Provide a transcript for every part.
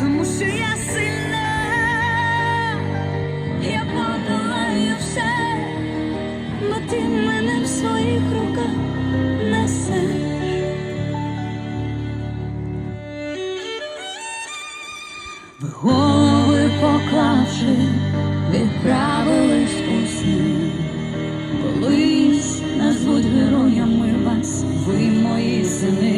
тому що я сильна, я подолаю все, бо ти мене в своїх руках несеш. Ви голови поклавши, відправились у сни. Колись назвуть героями вас, ви мої сини,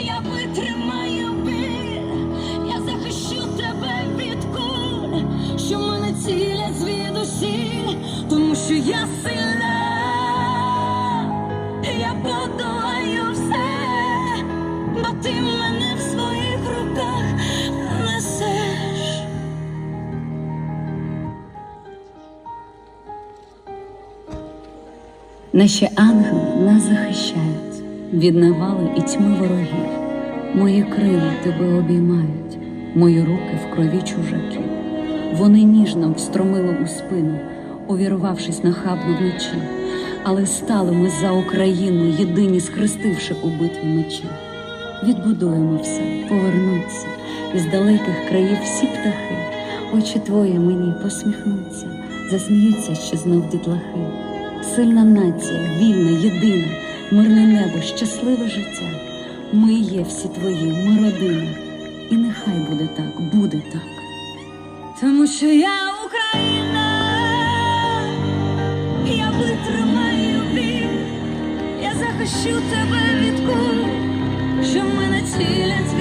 я витримаю біль, я захищу тебе від куль, що мене цілять звідусіль, тому що я сильна, я подолаю все, бо ти мене в своїх руках несеш. Наші ангели нас захищають від навали і тьми ворогів. Мої крила тебе обіймають, мої руки в крові чужаків. Вони ніжно встромили у спину, увірвавшись нахабно вночі, але стали ми за Україну, єдині схрестивши у битві мечі. Відбудуємо все, повернуться із далеких країв всі птахи. Очі твої мені посміхнуться, засміються ще знов дітлахи. Сильна нація, вільна, єдина, мирне небо, щасливе життя. Ми є всі твої, ми родина. І нехай буде так, буде так. Тому що я Україна, я витримаю біль, я захищу тебе від куль, що мене цілять.